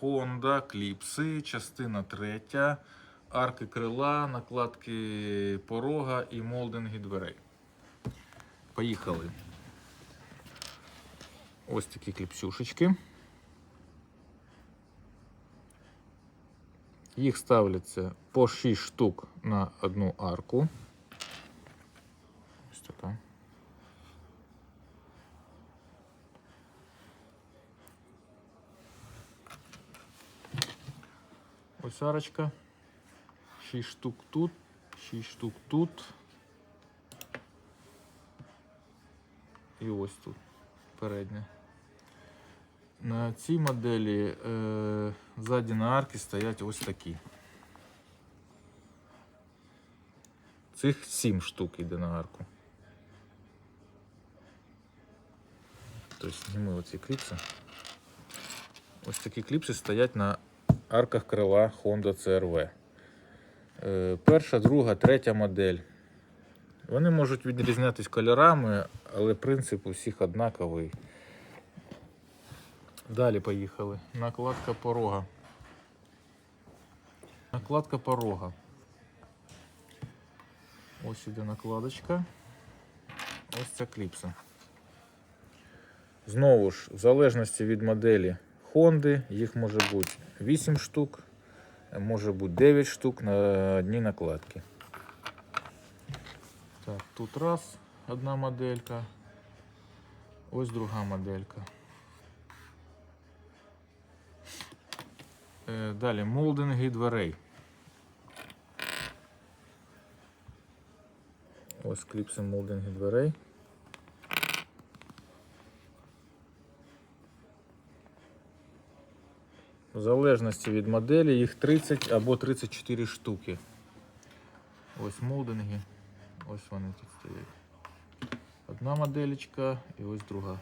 Honda, кліпси, частина третя, арки крила, накладки порога і молдинги дверей. Поїхали. Ось такі кліпсюшечки. Їх ставляться по 6 штук на одну арку. Ось така. Арочка. 6 штук тут, 6 штук тут. І ось тут передня. На цій моделі е, ззаді на арки стоять ось такі. Цих 7 штук йде на арку. Тобто зніму оці кліпси. Ось такі кліпси стоять на арках крила Honda CRV. Е, перша, друга, третя модель. Вони можуть відрізнятися кольорами, але принцип у всіх однаковий. Далі поїхали. Накладка порога. Накладка порога. Ось іде накладочка. Ось ця кліпса. Знову ж, в залежності від моделі Honda, їх може бути 8 штук, може бути 9 штук на одній накладці. Так, тут раз одна моделька, ось друга моделька. Е, Далі молдинги дверей. Ось кліпси молдинги дверей. В залежності від моделі їх 30 або 34 штуки. Ось молдинги. Ось вони тут стоять. Одна моделечка і ось друга.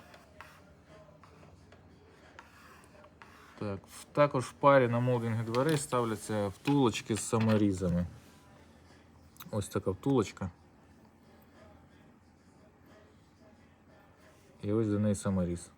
Так, також в парі на молдинги дверей ставляться втулочки з саморізами. Ось така втулочка. І ось до неї саморіз.